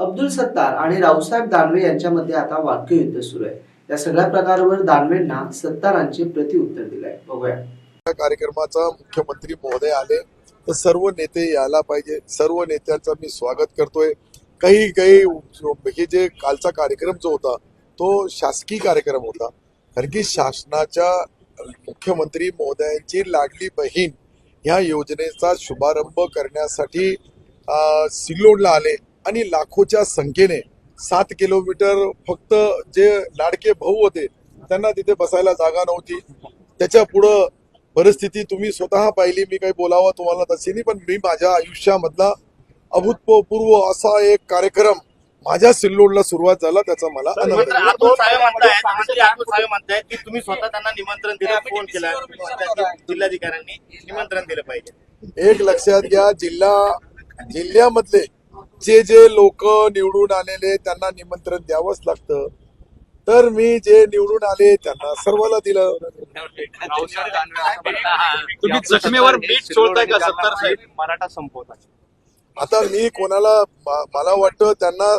अब्दुल सत्तार आणि रावसाहेब दानवे यांच्यामध्ये आता वाक्ययुद्ध सुरू आहे. या सगळ्या प्रकारावर दानवेंना सत्तारांचे प्रतिउत्तर दिलंय. आहे बघूया कार्यक्रमाचा मुख्यमंत्री महोदय आले तर सर्व नेते यायला पाहिजे. सर्व नेत्यांचं मी स्वागत करतोय. काही काही हे जे कालचा कार्यक्रम जो होता तो शासकीय कार्यक्रम होता. कारण की शासनाच्या मुख्यमंत्री महोदयांची लाडली बहीण ह्या योजनेचा शुभारंभ करण्यासाठी सिल्लोडला आले. आणि लाखोच्या संख्येने सात किलोमीटर फक्त जे लाडके भाऊ होते त्यांना तिथे बसायला जागा नव्हती. त्याच्या पुढं परिस्थिती तुम्ही स्वतः पाहिली मी काही बोलावं तुम्हाला तशी नाही पण मी माझ्या आयुष्यामधला अभूतपूर्व असा एक कार्यक्रम माझ्या सिल्लोडला सुरुवात झाला त्याचा मला आनंद मात्र आहे. अतुल साहेब म्हणतायत मंत्री अतुल साहेब म्हणतायत की तुम्ही स्वतः त्यांना निमंत्रण दिलं फोन केला जिल्हाधिकाऱ्यांनी निमंत्रण दिलं पाहिजे. एक लक्षात घ्या जिल्हा जिल्ह्यामधले जे जे लोक निवडून आलेले त्यांना निमंत्रण द्यावंच लागतं. तर मी जे निवडून आले त्यांना सर्वाला दिलं. तुम्ही जखमेवर मीठ सोडताय का सत्तार साहेब? मराठा संपवताय आता मी कोणाला मला वाटतं त्यांना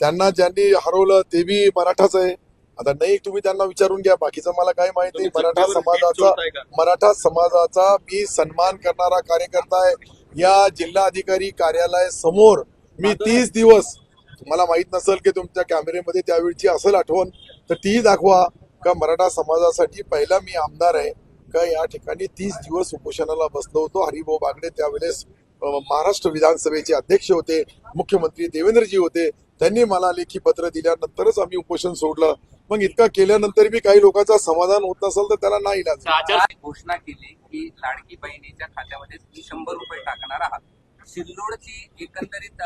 त्यांना ज्यांनी हरवलं ते बी मराठाच आहे. आता नाही तुम्ही त्यांना विचारून घ्या. बाकीचं मला काय माहिती नाही. मराठा समाजाचा मराठा समाजाचा मी सन्मान करणारा कार्यकर्ता आहे. या जिल्हाधिकारी कार्यालय समोर मी तीस दिवस तुम्हाला माहीत नसेल की तुमच्या कॅमेरेमध्ये त्यावेळची असेल आठवण तर तीही दाखवा का मराठा समाजासाठी पहिला मी आमदार आहे. का या ठिकाणी तीस दिवस उपोषणाला बसलो होतो. हरिभाऊ बागडे त्यावेळेस महाराष्ट्र विधानसभेचे अध्यक्ष होते मुख्यमंत्री देवेंद्रजी होते. त्यांनी मला लेखी पत्र दिल्यानंतरच आम्ही उपोषण सोडलं. मग इतका केल्यानंतर बी काही लोकांचा समाधान होत नसेल तर त्याला नाही इलाज घोषणा केली की लाडकी बहिणीच्या खात्यामध्ये तुम्ही शंभर रुपये टाकणार आहात. सिल्लोडची एकंदरीत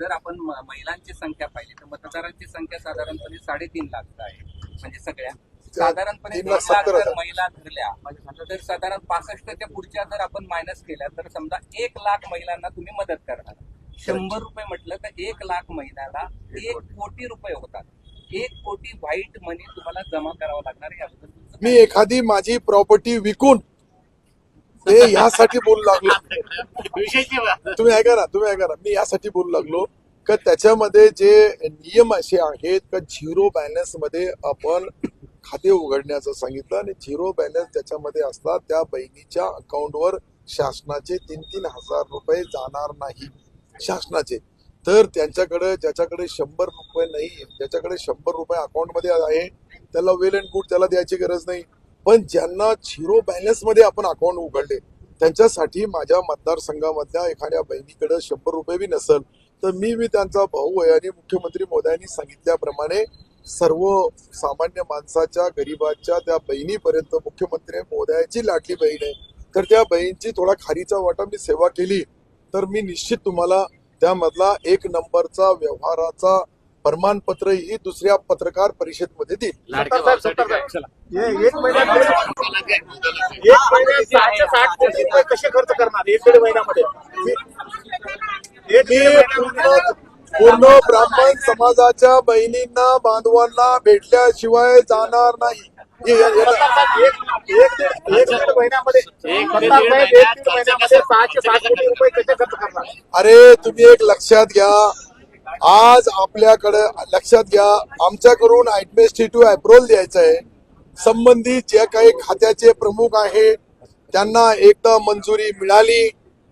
जर आपण महिलांची संख्या पाहिली तर मतदारांची संख्या साधारणपणे साडेतीन लाख आहे म्हणजे सगळ्या. साधारणपणे तीन तीन लाख जर. महिला धरल्या तर साधारण पासष्टच्या पुढच्या जर आपण मायनस केल्या तर समजा एक लाख महिलांना तुम्ही मदत करणार. शंभर रुपये म्हटलं तर एक लाख महिन्याला एक कोटी रुपये होतात. एक कोटी व्हाईट मनी तुम्हाला जमा करावं लागणार आहे. याबद्दल मी एखादी माझी प्रॉपर्टी विकून ते ह्यासाठी बोलू लागलो. तुम्ही ऐका ना तुम्ही ऐका ना. मी यासाठी बोलू लागलो. का त्याच्यामध्ये जे नियम असे आहेत का झिरो बॅलन्समध्ये आपण खाते उघडण्याचं सांगितलं आणि झिरो बॅलन्स ज्याच्यामध्ये असतात त्या बहिणीच्या अकाउंटवर शासनाचे तीन तीन हजार रुपये जाणार नाही. शासनाचे. तर त्यांच्याकडे ज्याच्याकडे शंभर रुपये नाही ज्याच्याकडे शंभर रुपये अकाउंटमध्ये आहे त्याला वेल अँड गुड त्याला द्यायची गरज नाही. पण ज्यांना झिरो बॅलन्समध्ये आपण अकाउंट उघडले त्यांच्यासाठी माझ्या मतदारसंघामधल्या एखाद्या बहिणीकडे शंभर रुपये बी नसल तर मी बी त्यांचा भाऊ आहे आणि मुख्यमंत्री मोदयांनी सांगितल्याप्रमाणे सर्व सामान्य माणसाच्या गरीबाच्या त्या बहिणीपर्यंत मुख्यमंत्री मोदयाची लाडली बहीण आहे. तर त्या बहीणची थोडा खारीचा वाटा मी सेवा केली तर मी निश्चित तुम्हाला त्यामधला एक नंबरचा व्यवहाराचा प्रमाणपत्र ही दुसऱ्या पत्रकार देईल. हे एक महिन्यात साठ कोटी रुपये कसे खर्च करणार एक दीड महिन्यामध्ये? पूर्ण ब्राह्मण समाजाच्या बहिणींना बांधवांना भेटल्याशिवाय जाणार नाही. अरे तुम्ही एक लक्षात घ्या. आज आपल्याकडे लक्षात घ्या आमच्याकडून ऍडमिनिस्ट्रेटिव्ह अप्रुव्हल द्यायचं आहे. संबंधित जे काही खात्याचे प्रमुख आहे त्यांना एकदा मंजुरी मिळाली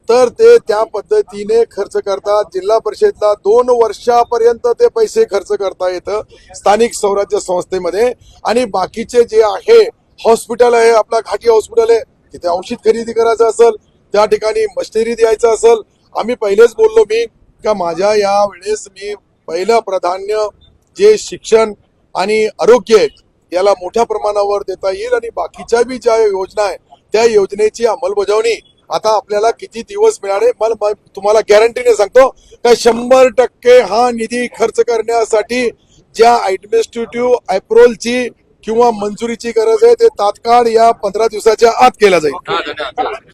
तर ते त्या पद्धतीने खर्च करतात. जिल्हा परिषदला दोन वर्षापर्यंत ते पैसे खर्च करता येतं स्थानिक स्वराज्य संस्थेमध्ये. आणि बाकीचे जे आहे हॉस्पिटल आहे आपला घाटी हॉस्पिटल आहे तिथे औषध खरेदी करायचं असेल त्या ठिकाणी मशिनरी द्यायचं असेल. आम्ही पहिलेच बोललो मी का माझ्या या वेळेस मी पहिलं प्राधान्य जे शिक्षण आणि आरोग्य आहे याला मोठ्या प्रमाणावर देता येईल आणि बाकीच्या बी ज्या योजना आहे त्या योजनेची अंमलबजावणी आता आपल्याला किती दिवस मिळाले मला तुम्हाला गॅरंटीने सांगतो का शंभर टक्के हा निधी खर्च करण्यासाठी ज्या ऍडमिनिस्ट्रेटिव्ह अप्रुव्हलची किंवा मंजुरीची गरज आहे ते तात्काळ या पंधरा दिवसाच्या आत केला जाईल.